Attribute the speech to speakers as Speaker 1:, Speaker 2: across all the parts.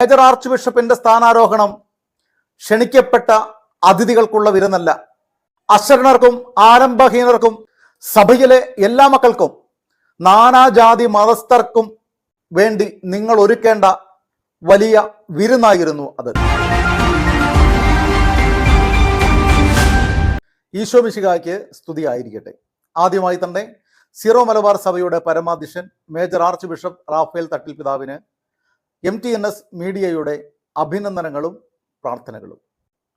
Speaker 1: Major arch ബിഷപ്പിന്റെ സ്ഥാനാരോഹണം ക്ഷണിക്കപ്പെട്ട അതിഥികൾക്കുള്ള വിരുന്നല്ല. അശരണർക്കും ആരംഭഹീനർക്കും സഭയിലെ എല്ലാ മക്കൾക്കും നാനാജാതി മതസ്ഥർക്കും വേണ്ടി നിങ്ങൾ ഒരുക്കേണ്ട വലിയ വിരുന്നായിരുന്നു അത്. ഈശോ സ്തുതി ആയിരിക്കട്ടെ. ആദ്യമായി തന്നെ സീറോ മലബാർ സഭയുടെ പരമാധ്യക്ഷൻ major archbishop Raphael Thattil പിതാവിന് എം ടി എൻ എസ് മീഡിയയുടെ അഭിനന്ദനങ്ങളും പ്രാർത്ഥനകളും.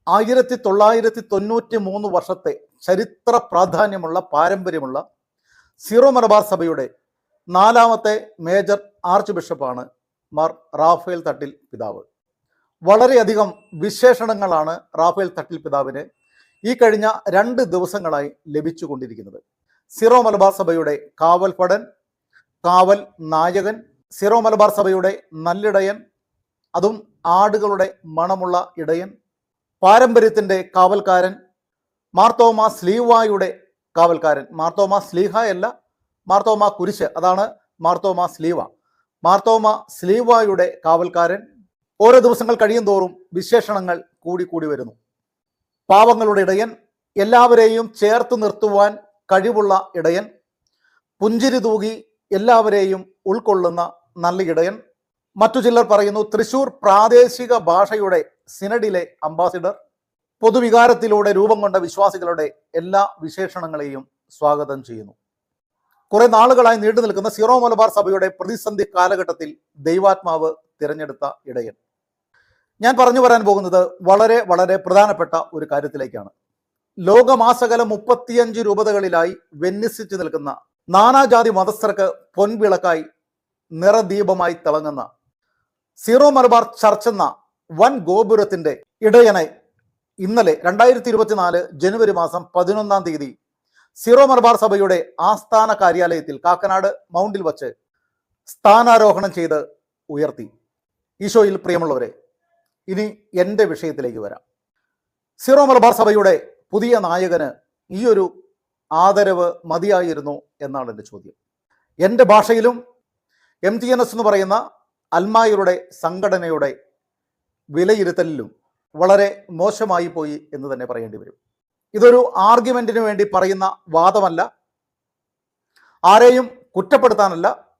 Speaker 1: ആയിരത്തി തൊള്ളായിരത്തി തൊണ്ണൂറ്റി മൂന്ന് വർഷത്തെ ചരിത്ര പ്രാധാന്യമുള്ള പാരമ്പര്യമുള്ള സീറോ മലബാർ സഭയുടെ നാലാമത്തെ മേജർ ആർച്ച് ബിഷപ്പാണ് മാർ റാഫേൽ തട്ടിൽ പിതാവ്. വളരെയധികം വിശേഷണങ്ങളാണ് റാഫേൽ തട്ടിൽ പിതാവിന് ഈ കഴിഞ്ഞ രണ്ട് ദിവസങ്ങളായി ലഭിച്ചുകൊണ്ടിരിക്കുന്നത്. സിറോ മലബാർ സഭയുടെ കാവൽ പടൻ കാവൽ നായകൻ സീറോ മലബാർ സഭയുടെ നല്ലിടയൻ അതും ആടുകളുടെ മണമുള്ള ഇടയൻ പാരമ്പര്യത്തിന്റെ കാവൽക്കാരൻ മാർത്തോമ സ്ലീവായുടെ കാവൽക്കാരൻ. മാർത്തോമ സ്ലീഹ അല്ല മാർത്തോമ കുരിശ്. അതാണ് മാർത്തോമ സ്ലീവ. മാർത്തോമ സ്ലീവായുടെ കാവൽക്കാരൻ. ഓരോ ദിവസങ്ങൾ കഴിയും തോറും വിശേഷണങ്ങൾ കൂടി കൂടി വരുന്നു. പാവങ്ങളുടെ ഇടയൻ എല്ലാവരെയും ചേർത്ത് നിർത്തുവാൻ കഴിവുള്ള ഇടയൻ പുഞ്ചിരി തൂകി എല്ലാവരെയും ഉൾക്കൊള്ളുന്ന നല്ല ഇടയൻ മറ്റു ചിലർ പറയുന്നു തൃശൂർ പ്രാദേശിക ഭാഷയുടെ സിനഡിലെ അംബാസിഡർ പൊതുവികാരത്തിലൂടെ രൂപം കൊണ്ട വിശ്വാസികളുടെ എല്ലാ വിശേഷണങ്ങളെയും സ്വാഗതം ചെയ്യുന്നു. കുറെ നാളുകളായി നീണ്ടു നിൽക്കുന്ന സിറോ മലബാർ സഭയുടെ പ്രതിസന്ധി കാലഘട്ടത്തിൽ ദൈവാത്മാവ് തിരഞ്ഞെടുത്ത ഇടയൻ. ഞാൻ പറഞ്ഞു വരാൻ പോകുന്നത് വളരെ വളരെ പ്രധാനപ്പെട്ട ഒരു കാര്യത്തിലേക്കാണ്. ലോകമാസകലം മുപ്പത്തിയഞ്ച് രൂപതകളിലായി വെന്നിസിച്ചു നിൽക്കുന്ന നാനാജാതി മതസ്ഥർക്ക് പൊൻവിളക്കായി നിറദീപമായി തിളങ്ങുന്ന സീറോ മലബാർ ചർച്ച് എന്ന വൻ ഗോപുരത്തിന്റെ ഇടയനെ ഇന്നലെ രണ്ടായിരത്തി ഇരുപത്തിനാല് ജനുവരി മാസം പതിനൊന്നാം തീയതി സീറോ മലബാർ സഭയുടെ ആസ്ഥാന കാര്യാലയത്തിൽ കാക്കനാട് മൗണ്ടിൽ വച്ച് സ്ഥാനാരോഹണം ചെയ്ത് ഉയർത്തി. ഈശോയിൽ പ്രിയമുള്ളവരെ ഇനി എന്റെ വിഷയത്തിലേക്ക് വരാം. സീറോ മലബാർ സഭയുടെ പുതിയ നായകന് ഈ ഒരു ആദരവ് മതിയായിരുന്നു എന്നാണ് എന്റെ ചോദ്യം. എന്റെ ഭാഷയിലും എം ടി എൻ എസ് എന്ന് പറയുന്ന അൽമായരുടെ സംഘടനയുടെ വിലയിരുത്തലിലും വളരെ മോശമായി പോയി എന്ന് തന്നെ പറയേണ്ടി വരും. ഇതൊരു ആർഗ്യുമെന്റിന് വേണ്ടി പറയുന്ന വാദമല്ല. ആരെയും കുറ്റപ്പെടുത്താനല്ല.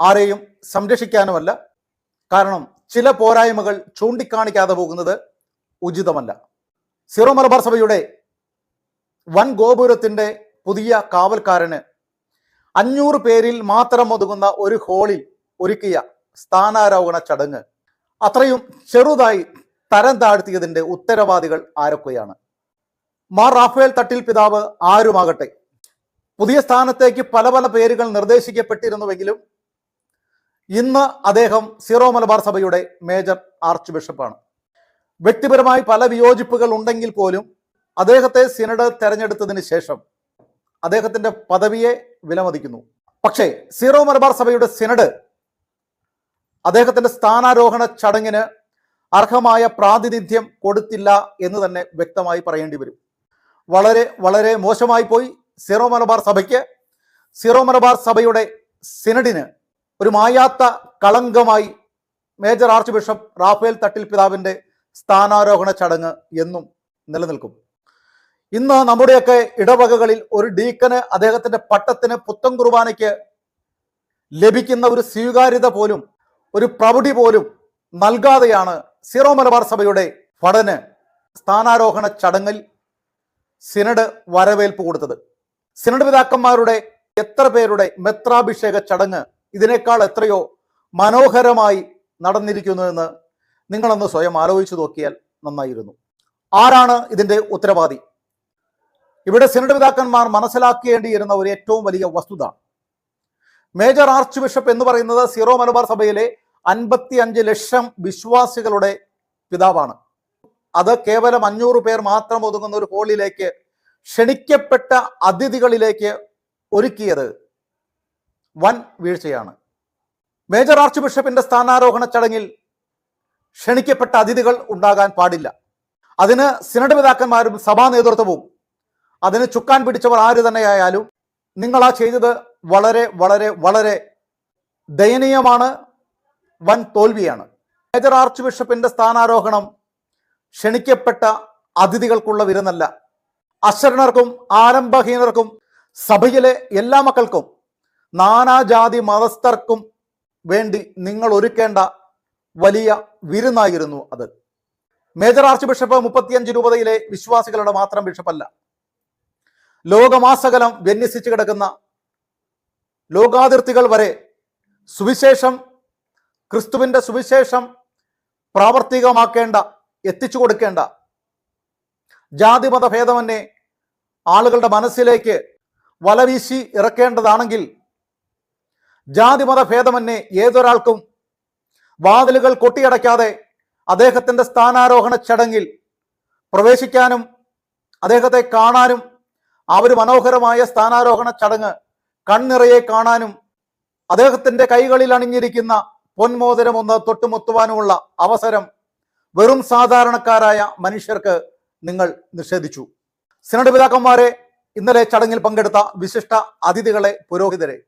Speaker 1: ആരെയും സംരക്ഷിക്കാനുമല്ല. കാരണം ചില പോരായ്മകൾ ചൂണ്ടിക്കാണിക്കാതെ പോകുന്നത് ഉചിതമല്ല. സിറോ മലബാർ സഭയുടെ വൻ ഗോപുരത്തിന്റെ പുതിയ കാവൽക്കാരന് അഞ്ഞൂറ് പേരിൽ മാത്രം ഒതുങ്ങുന്ന ഒരു ഹോളിൽ ഒരുക്കിയ സ്ഥാനാരോഹണ ചടങ്ങ്. അത്രയും ചെറുതായി തരം താഴ്ത്തിയതിന്റെ ഉത്തരവാദികൾ ആരൊക്കെയാണ്? മാർ റാഫേൽ തട്ടിൽ പിതാവ് ആരുമാകട്ടെ? പുതിയ സ്ഥാനത്തേക്ക് പല പല പേരുകൾ നിർദ്ദേശിക്കപ്പെട്ടിരുന്നുവെങ്കിലും ഇന്ന് അദ്ദേഹം സീറോ മലബാർ സഭയുടെ മേജർ ആർച്ച് ബിഷപ്പാണ്. വ്യക്തിപരമായി പല വിയോജിപ്പുകൾ ഉണ്ടെങ്കിൽ പോലും അദ്ദേഹത്തെ സിനഡ് തെരഞ്ഞെടുത്തതിന് ശേഷം അദ്ദേഹത്തിന്റെ പദവിയെ വിലമതിക്കുന്നു. പക്ഷേ സീറോ മലബാർ സഭയുടെ സിനഡ് അദ്ദേഹത്തിന്റെ സ്ഥാനാരോഹണ ചടങ്ങിന് അർഹമായ പ്രാതിനിധ്യം കൊടുത്തില്ല എന്ന് തന്നെ വ്യക്തമായി പറയേണ്ടി വരും. വളരെ വളരെ മോശമായി പോയി സീറോ മലബാർ സഭയ്ക്ക്. സീറോ മലബാർ സഭയുടെ സിനഡിന് ഒരു മായാത്ത കളങ്കമായി major archbishop Raphael Thattil പിതാവിന്റെ സ്ഥാനാരോഹണ ചടങ്ങ് എന്നും നിലനിൽക്കും. ഇന്ന് നമ്മുടെയൊക്കെ ഇടവകകളിൽ ഒരു ഡീക്കന് അദ്ദേഹത്തിന്റെ പട്ടത്തിന് പുത്തൻ കുർബാനയ്ക്ക് ലഭിക്കുന്ന ഒരു സ്വീകാര്യത പോലും ഒരു പ്രൗഢി പോലും നൽകാതെയാണ് സീറോ മലബാർ സഭയുടെ ഫടന് സ്ഥാനാരോഹണ ചടങ്ങിൽ സിനഡ് വരവേൽപ്പ് കൊടുത്തത്. സിനഡ് പിതാക്കന്മാരുടെ എത്ര പേരുടെ മെത്രാഭിഷേക ചടങ്ങ് ഇതിനേക്കാൾ എത്രയോ മനോഹരമായി നടന്നിരിക്കുന്നു എന്ന് നിങ്ങളൊന്ന് സ്വയം ആലോചിച്ചു നോക്കിയാൽ നന്നായിരുന്നു. ആരാണ് ഇതിന്റെ ഉത്തരവാദി? ഇവിടെ സിനഡ് പിതാക്കന്മാർ മനസ്സിലാക്കേണ്ടിയിരുന്ന ഒരു ഏറ്റവും വലിയ വസ്തുത. മേജർ ആർച്ച് ബിഷപ്പ് എന്ന് പറയുന്നത് സീറോ മലബാർ സഭയിലെ അൻപത്തി അഞ്ച് ലക്ഷം വിശ്വാസികളുടെ പിതാവാണ്. അത് കേവലം അഞ്ഞൂറ് പേർ മാത്രം ഒതുങ്ങുന്ന ഒരു ഹോളിലേക്ക് ക്ഷണിക്കപ്പെട്ട അതിഥികളിലേക്ക് ഒരുക്കിയത് വൻ വീഴ്ചയാണ്. മേജർ ആർച്ച് ബിഷപ്പിന്റെ സ്ഥാനാരോഹണ ചടങ്ങിൽ ക്ഷണിക്കപ്പെട്ട അതിഥികൾ ഉണ്ടാകാൻ പാടില്ല. അതിന് സിനഡ് പിതാക്കന്മാരും സഭാ നേതൃത്വവും അതിന് ചുക്കാൻ പിടിച്ചവർ ആര് തന്നെയായാലും നിങ്ങൾ ആ ചെയ്തത് വളരെ വളരെ വളരെ ദയനീയമാണ് വൻ തോൽവിയാണ്. മേജർ ആർച്ച് ബിഷപ്പിന്റെ സ്ഥാനാരോഹണം ക്ഷണിക്കപ്പെട്ട അതിഥികൾക്കുള്ള വിരുന്നല്ല. അശരണർക്കും ആരംഭഹീനർക്കും സഭയിലെ എല്ലാ മക്കൾക്കും നാനാജാതി മതസ്ഥർക്കും വേണ്ടി നിങ്ങൾ ഒരുക്കേണ്ട വലിയ വിരുന്നായിരുന്നു അത്. മേജർ ആർച്ച് ബിഷപ്പ് മുപ്പത്തിയഞ്ച് രൂപതയിലെ വിശ്വാസികളുടെ മാത്രം ബിഷപ്പല്ല. ലോകമാസകലം വിന്യസിച്ചു കിടക്കുന്ന ലോകാതിർത്തികൾ വരെ സുവിശേഷം ക്രിസ്തുവിന്റെ സുവിശേഷം പ്രാവർത്തികമാക്കേണ്ട എത്തിച്ചു കൊടുക്കേണ്ട ജാതിമത ഭേദമന്യേ ആളുകളുടെ മനസ്സിലേക്ക് വലവീശി ഇറക്കേണ്ടതാണെങ്കിൽ ജാതിമത ഭേദമന്യേ ഏതൊരാൾക്കും വാതിലുകൾ കൊട്ടിയടയ്ക്കാതെ അദ്ദേഹത്തിന്റെ സ്ഥാനാരോഹണ ചടങ്ങിൽ പ്രവേശിക്കാനും അദ്ദേഹത്തെ കാണാനും ആ ഒരു മനോഹരമായ സ്ഥാനാരോഹണ ചടങ്ങ് കൺനിറയെ കാണാനും അദ്ദേഹത്തിന്റെ കൈകളിൽ അണിഞ്ഞിരിക്കുന്ന പൊന്മോതിരം ഒന്ന് തൊട്ടുമുത്തുവാനുമുള്ള അവസരം വെറും സാധാരണക്കാരായ മനുഷ്യർക്ക് നിങ്ങൾ നിഷേധിച്ചു. സിനഡ് പിതാക്കന്മാരെ ഇന്നലെ ചടങ്ങിൽ പങ്കെടുത്ത വിശിഷ്ട അതിഥികളെ പുരോഹിതരെ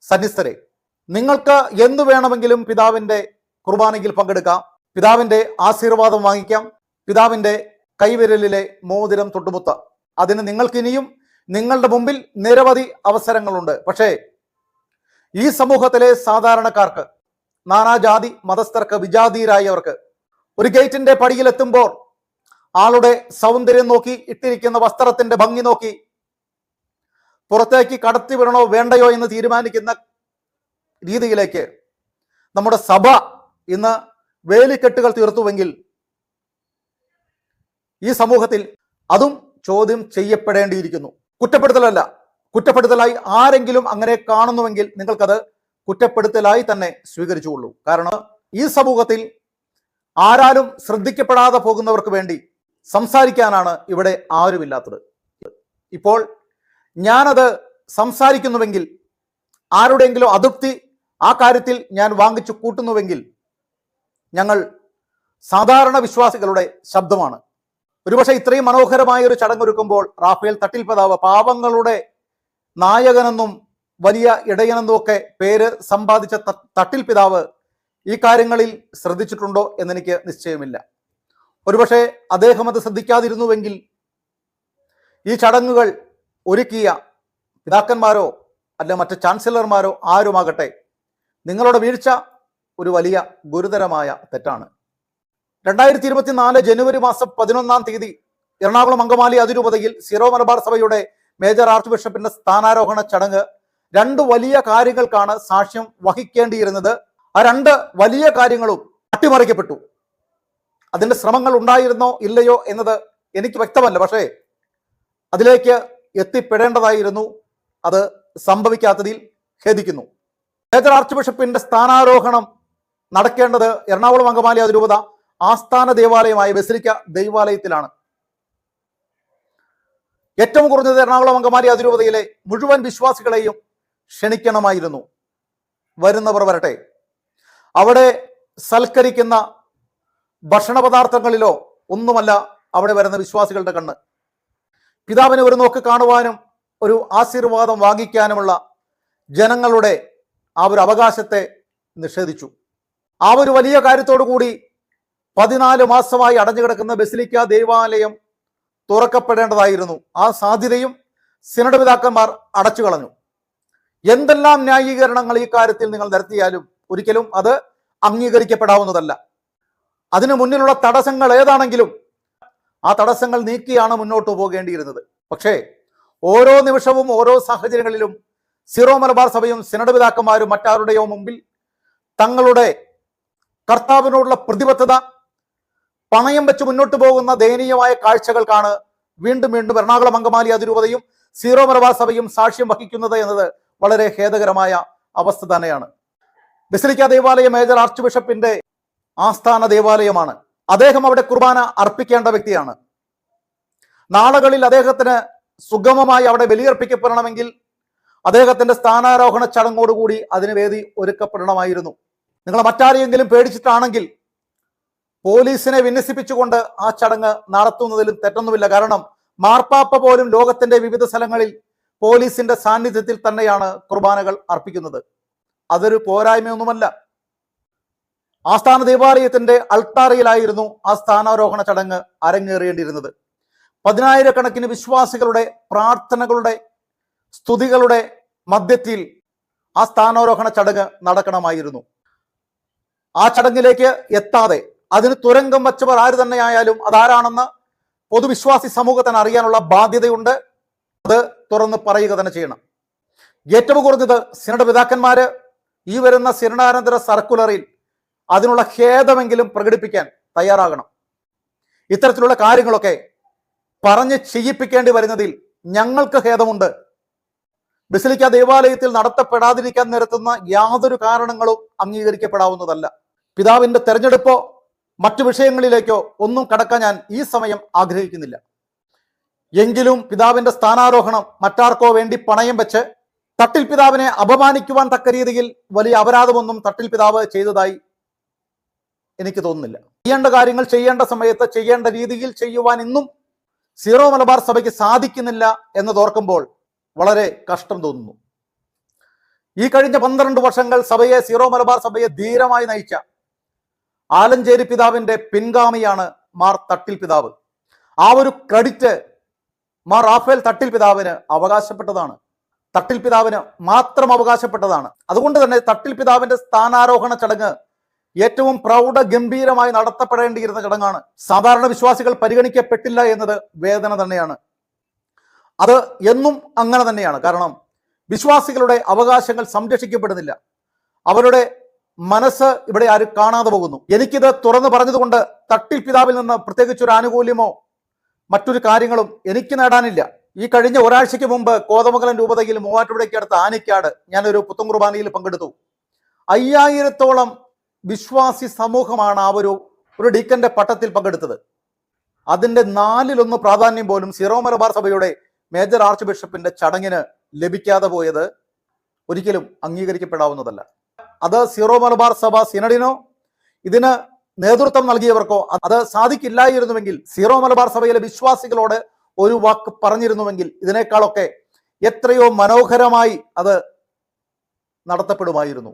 Speaker 1: സന്നിസ്ഥരെ നിങ്ങൾക്ക് എന്തു വേണമെങ്കിലും പിതാവിന്റെ കുർബാനയിൽ പങ്കെടുക്കാം. പിതാവിന്റെ ആശീർവാദം വാങ്ങിക്കാം. പിതാവിന്റെ കൈവിരലിലെ മോതിരം തൊട്ടുമുത്ത. അതിന് നിങ്ങൾക്കിനിയും നിങ്ങളുടെ മുമ്പിൽ നിരവധി അവസരങ്ങളുണ്ട്. പക്ഷേ ഈ സമൂഹത്തിലെ സാധാരണക്കാർക്ക് നാനാജാതി മതസ്ഥർക്ക് വിജാതീയരായവർക്ക് ഒരു ഗേറ്റിന്റെ പടിയിലെത്തുമ്പോൾ ആളുടെ സൗന്ദര്യം നോക്കി ഇട്ടിരിക്കുന്ന വസ്ത്രത്തിന്റെ ഭംഗി നോക്കി പുറത്തേക്ക് കടത്തിവിടണോ വേണ്ടയോ എന്ന് തീരുമാനിക്കുന്ന രീതിയിലേക്ക് നമ്മുടെ സഭ ഇന്ന് വേലിക്കെട്ടുകൾ തീർത്തുവെങ്കിൽ ഈ സമൂഹത്തിൽ അതും ചോദ്യം ചെയ്യപ്പെടേണ്ടിയിരിക്കുന്നു. കുറ്റപ്പെടുത്തലല്ല. കുറ്റപ്പെടുത്തലായി ആരെങ്കിലും അങ്ങനെ കാണുന്നുവെങ്കിൽ നിങ്ങൾക്കത് കുറ്റപ്പെടുത്തലായി തന്നെ സ്വീകരിച്ചുകൊള്ളൂ. കാരണം ഈ സമൂഹത്തിൽ ആരാലും ശ്രദ്ധിക്കപ്പെടാതെ പോകുന്നവർക്ക് വേണ്ടി സംസാരിക്കാനാണ് ഇവിടെ ആരുമില്ലാത്തത്. ഇപ്പോൾ ഞാനത് സംസാരിക്കുന്നുവെങ്കിൽ ആരുടെയെങ്കിലും അതൃപ്തി ആ കാര്യത്തിൽ ഞാൻ വാങ്ങിച്ചു കൂട്ടുന്നുവെങ്കിൽ ഞങ്ങൾ സാധാരണ വിശ്വാസികളുടെ ശബ്ദമാണ്. ഒരുപക്ഷെ ഇത്രയും മനോഹരമായ ഒരു ചടങ്ങൊരുക്കുമ്പോൾ റാഫേൽ തട്ടിൽ പതാവ് പാവങ്ങളുടെ നായകനെന്നും വലിയ ഇടയനെന്നും ഒക്കെ പേര് സമ്പാദിച്ച തട്ടിൽ പിതാവ് ഈ കാര്യങ്ങളിൽ ശ്രദ്ധിച്ചിട്ടുണ്ടോ എന്നെനിക്ക് നിശ്ചയമില്ല. ഒരുപക്ഷെ അദ്ദേഹം അത് ശ്രദ്ധിക്കാതിരുന്നുവെങ്കിൽ ഈ ചടങ്ങുകൾ ഒരുക്കിയ പിതാക്കന്മാരോ അല്ല മറ്റ് ചാൻസലർമാരോ ആരുമാകട്ടെ നിങ്ങളുടെ വീഴ്ച ഒരു വലിയ ഗുരുതരമായ തെറ്റാണ്. രണ്ടായിരത്തി ഇരുപത്തിനാല് ജനുവരി മാസം പതിനൊന്നാം തീയതി എറണാകുളം അങ്കമാലി അതിരൂപതയിൽ സിറോ മലബാർ സഭയുടെ മേജർ ആർച്ച് ബിഷപ്പിന്റെ സ്ഥാനാരോഹണ ചടങ്ങ്. രണ്ട് വലിയ കാര്യങ്ങൾക്കാണ് സാക്ഷ്യം വഹിക്കേണ്ടിയിരുന്നത്. ആ രണ്ട് വലിയ കാര്യങ്ങളും അട്ടിമറിക്കപ്പെട്ടു. അതിന്റെ ശ്രമങ്ങൾ ഉണ്ടായിരുന്നോ ഇല്ലയോ എന്നത് എനിക്ക് വ്യക്തമല്ല. പക്ഷേ അതിലേക്ക് എത്തിപ്പെടേണ്ടതായിരുന്നു. അത് സംഭവിക്കാത്തതിൽ ഖേദിക്കുന്നു. മേജർ ആർച്ച് ബിഷപ്പിന്റെ സ്ഥാനാരോഹണം നടക്കേണ്ടത് എറണാകുളം അങ്കമാലി അതിരൂപത ആസ്ഥാന ദേവാലയമായ ബസിലിക്ക ദൈവാലയത്തിലാണ്. ഏറ്റവും കുറഞ്ഞത് എറണാകുളം അങ്കമാലി അതിരൂപതയിലെ മുഴുവൻ വിശ്വാസികളെയും ക്ഷണിക്കണമായിരുന്നു. വരുന്നവർ വരട്ടെ. അവിടെ സൽക്കരിക്കുന്ന ഭക്ഷണ പദാർത്ഥങ്ങളിലോ ഒന്നുമല്ല അവിടെ വരുന്ന വിശ്വാസികളുടെ കണ്ണ്. പിതാവിനെ ഒരു നോക്ക് കാണുവാനും ഒരു ആശീർവാദം വാങ്ങിക്കാനുമുള്ള ജനങ്ങളുടെ ആ ഒരു അവകാശത്തെ നിഷേധിച്ചു. ആ ഒരു വലിയ കാര്യത്തോടു കൂടി പതിനാല് മാസമായി അടഞ്ഞു കിടക്കുന്ന ബസിലിക്ക ദേവാലയം തുറക്കപ്പെടേണ്ടതായിരുന്നു. ആ സാധ്യതയും സിനഡ് പിതാക്കന്മാർ അടച്ചു കളഞ്ഞു. എന്തെല്ലാം ന്യായീകരണങ്ങൾ ഈ കാര്യത്തിൽ നിങ്ങൾ നിരത്തിയാലും ഒരിക്കലും അത് അംഗീകരിക്കപ്പെടാവുന്നതല്ല. അതിനു മുന്നിലുള്ള തടസ്സങ്ങൾ ഏതാണെങ്കിലും ആ തടസ്സങ്ങൾ നീക്കിയാണ് മുന്നോട്ട് പോകേണ്ടിയിരുന്നത്. പക്ഷേ ഓരോ നിമിഷവും ഓരോ സാഹചര്യങ്ങളിലും സിറോ മലബാർ സഭയും സിനഡ് പിതാക്കന്മാരും മറ്റാരുടെയോ മുമ്പിൽ തങ്ങളുടെ കർത്താവിനോടുള്ള പ്രതിബദ്ധത പണയം വെച്ച് മുന്നോട്ട് പോകുന്ന ദയനീയമായ കാഴ്ചകൾക്കാണ് വീണ്ടും വീണ്ടും എറണാകുളം അങ്കമാലി അതിരൂപതയും സീറോ മലബാർ സഭയും സാക്ഷ്യം വഹിക്കുന്നത് എന്നത് വളരെ ഖേദകരമായ അവസ്ഥ തന്നെയാണ്. ബസിലിക്ക ദേവാലയം മേജർ ആർച്ച് ബിഷപ്പിന്റെ ആസ്ഥാന ദേവാലയമാണ്. അദ്ദേഹം അവിടെ കുർബാന അർപ്പിക്കേണ്ട വ്യക്തിയാണ്. നാളുകളിൽ അദ്ദേഹത്തിന് സുഗമമായി അവിടെ ബലിയർപ്പിക്കപ്പെടണമെങ്കിൽ അദ്ദേഹത്തിന്റെ സ്ഥാനാരോഹണ ചടങ്ങോടുകൂടി അതിന് വേദി ഒരുക്കപ്പെടണമായിരുന്നു. നിങ്ങൾ മറ്റാരെയെങ്കിലും പേടിച്ചിട്ടാണെങ്കിൽ പോലീസിനെ വിന്യസിപ്പിച്ചുകൊണ്ട് ആ ചടങ്ങ് നടത്തുന്നതിലും തെറ്റൊന്നുമില്ല. കാരണം മാർപ്പാപ്പ പോലും ലോകത്തിന്റെ വിവിധ സ്ഥലങ്ങളിൽ പോലീസിന്റെ സാന്നിധ്യത്തിൽ തന്നെയാണ് കുർബാനകൾ അർപ്പിക്കുന്നത്. അതൊരു പോരായ്മയൊന്നുമല്ല. ആസ്ഥാന ദേവാലയത്തിന്റെ അൾത്താറയിലായിരുന്നു ആ സ്ഥാനാരോഹണ ചടങ്ങ് അരങ്ങേറേണ്ടിയിരുന്നത് പതിനായിരക്കണക്കിന് വിശ്വാസികളുടെ പ്രാർത്ഥനകളുടെ സ്തുതികളുടെ മധ്യത്തിൽ ആ സ്ഥാനാരോഹണ ചടങ്ങ് നടക്കണമായിരുന്നു. ആ ചടങ്ങിലേക്ക് എത്താതെ അതിന് തുരങ്കം വച്ചവർ ആര് തന്നെയായാലും അതാരാണെന്ന് പൊതുവിശ്വാസി സമൂഹത്തിന് അറിയാനുള്ള ബാധ്യതയുണ്ട്. അത് തുറന്ന് പറയുക തന്നെ ചെയ്യണം. ഏറ്റവും കുറഞ്ഞത് സിനഡ് പിതാക്കന്മാര് ഈ വരുന്ന സിനഡാനന്തര സർക്കുലറിൽ അതിനുള്ള ഖേദമെങ്കിലും പ്രകടിപ്പിക്കാൻ തയ്യാറാകണം. ഇത്തരത്തിലുള്ള കാര്യങ്ങളൊക്കെ പറഞ്ഞ് ചെയ്യിപ്പിക്കേണ്ടി വരുന്നതിൽ ഞങ്ങൾക്ക് ഖേദമുണ്ട്. ബസിലിക്ക ദേവാലയത്തിൽ നടത്തപ്പെടാതിരിക്കാൻ നിരത്തുന്ന യാതൊരു കാരണങ്ങളും അംഗീകരിക്കപ്പെടാവുന്നതല്ല. പിതാവിന്റെ തെരഞ്ഞെടുപ്പോ മറ്റു വിഷയങ്ങളിലേക്കോ ഒന്നും കടക്കാൻ ഞാൻ ഈ സമയം ആഗ്രഹിക്കുന്നില്ല. എങ്കിലും പിതാവിന്റെ സ്ഥാനാരോഹണം മറ്റാർക്കോ വേണ്ടി പണയം വെച്ച് തട്ടിൽ പിതാവിനെ അപമാനിക്കുവാൻ തക്ക രീതിയിൽ വലിയ അപരാധമൊന്നും തട്ടിൽ പിതാവ് ചെയ്തതായി എനിക്ക് തോന്നുന്നില്ല. ചെയ്യേണ്ട കാര്യങ്ങൾ ചെയ്യേണ്ട സമയത്ത് ചെയ്യേണ്ട രീതിയിൽ ചെയ്യുവാൻ ഇന്നും സീറോ മലബാർ സഭയ്ക്ക് സാധിക്കുന്നില്ല എന്ന് തോർക്കുമ്പോൾ വളരെ കഷ്ടം തോന്നുന്നു. ഈ കഴിഞ്ഞ പന്ത്രണ്ട് വർഷങ്ങൾ സഭയെ സീറോ മലബാർ സഭയെ ധീരമായി നയിച്ച ആലഞ്ചേരി പിതാവിന്റെ പിൻഗാമിയാണ് മാർ തട്ടിൽ പിതാവ്. ആ ഒരു ക്രെഡിറ്റ് മാർ റാഫേൽ തട്ടിൽ പിതാവിന് അവകാശപ്പെട്ടതാണ്. തട്ടിൽ പിതാവിന് മാത്രം അവകാശപ്പെട്ടതാണ്. അതുകൊണ്ട് തന്നെ തട്ടിൽ പിതാവിന്റെ സ്ഥാനാരോഹണ ചടങ്ങ് ഏറ്റവും പ്രൗഢ ഗംഭീരമായി നടത്തപ്പെടേണ്ടിയിരുന്ന ചടങ്ങാണ്. സാധാരണ വിശ്വാസികൾ പരിഗണിക്കപ്പെട്ടില്ല എന്നത് വേദന തന്നെയാണ്. അത് എന്നും അങ്ങനെ തന്നെയാണ്. കാരണം വിശ്വാസികളുടെ അവകാശങ്ങൾ സംരക്ഷിക്കപ്പെടുന്നില്ല. അവരുടെ മനസ്സ് ഇവിടെ ആരും കാണാതെ പോകുന്നു. എനിക്കിത് തുറന്നു പറഞ്ഞതുകൊണ്ട് തട്ടിൽ പിതാവിൽ നിന്ന് പ്രത്യേകിച്ച് ഒരു ആനുകൂല്യമോ മറ്റൊരു കാര്യങ്ങളും എനിക്ക് നേടാനില്ല. ഈ കഴിഞ്ഞ ഒരാഴ്ചയ്ക്ക് മുമ്പ് കോതമംഗലം രൂപതയിൽ മൂവാറ്റുപുഴയ്ക്ക് അടുത്ത ആനയ്ക്കാട് ഞാനൊരു പുത്തൻ കുർബാനയിൽ പങ്കെടുത്തു. അയ്യായിരത്തോളം വിശ്വാസി സമൂഹമാണ് ആ ഒരു ഒരു ഡീക്കന്റെ പട്ടത്തിൽ പങ്കെടുത്തത്. അതിന്റെ നാലിലൊന്ന് പ്രാധാന്യം പോലും സിറോ മലബാർ സഭയുടെ മേജർ ആർച്ച് ബിഷപ്പിന്റെ ചടങ്ങിന് ലഭിക്കാതെ പോയത് ഒരിക്കലും അംഗീകരിക്കപ്പെടാവുന്നതല്ല. അത് സീറോ മലബാർ സഭ സിനഡിനോ ഇതിന് നേതൃത്വം നൽകിയവർക്കോ അത് സാധിക്കില്ലായിരുന്നുവെങ്കിൽ സീറോ മലബാർ സഭയിലെ വിശ്വാസികളോട് ഒരു വാക്ക് പറഞ്ഞിരുന്നുവെങ്കിൽ ഇതിനേക്കാളൊക്കെ എത്രയോ മനോഹരമായി അത് നടത്തപ്പെടുമായിരുന്നു.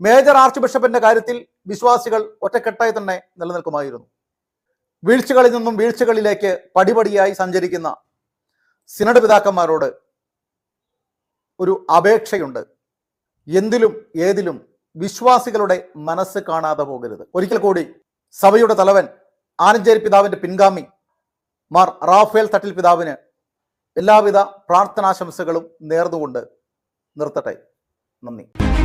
Speaker 1: മേജർ ആർച്ച് ബിഷപ്പിന്റെ കാര്യത്തിൽ വിശ്വാസികൾ ഒറ്റക്കെട്ടായി തന്നെ നിലനിൽക്കുമായിരുന്നു. വീഴ്ചകളിൽ നിന്നും വീഴ്ചകളിലേക്ക് പടിപടിയായി സഞ്ചരിക്കുന്ന സിനഡ് പിതാക്കന്മാരോട് ഒരു അപേക്ഷയുണ്ട്. എന്തിലും ഏതിലും വിശ്വാസികളുടെ മനസ്സ് കാണാതെ പോകരുത്. ഒരിക്കൽ കൂടി സഭയുടെ തലവൻ ആനഞ്ചേരി പിതാവിന്റെ പിൻഗാമി മാർ റാഫേൽ തട്ടിൽ പിതാവിന് എല്ലാവിധ പ്രാർത്ഥനാശംസകളും നേർന്നുകൊണ്ട് നിർത്തട്ടെ. നന്ദി.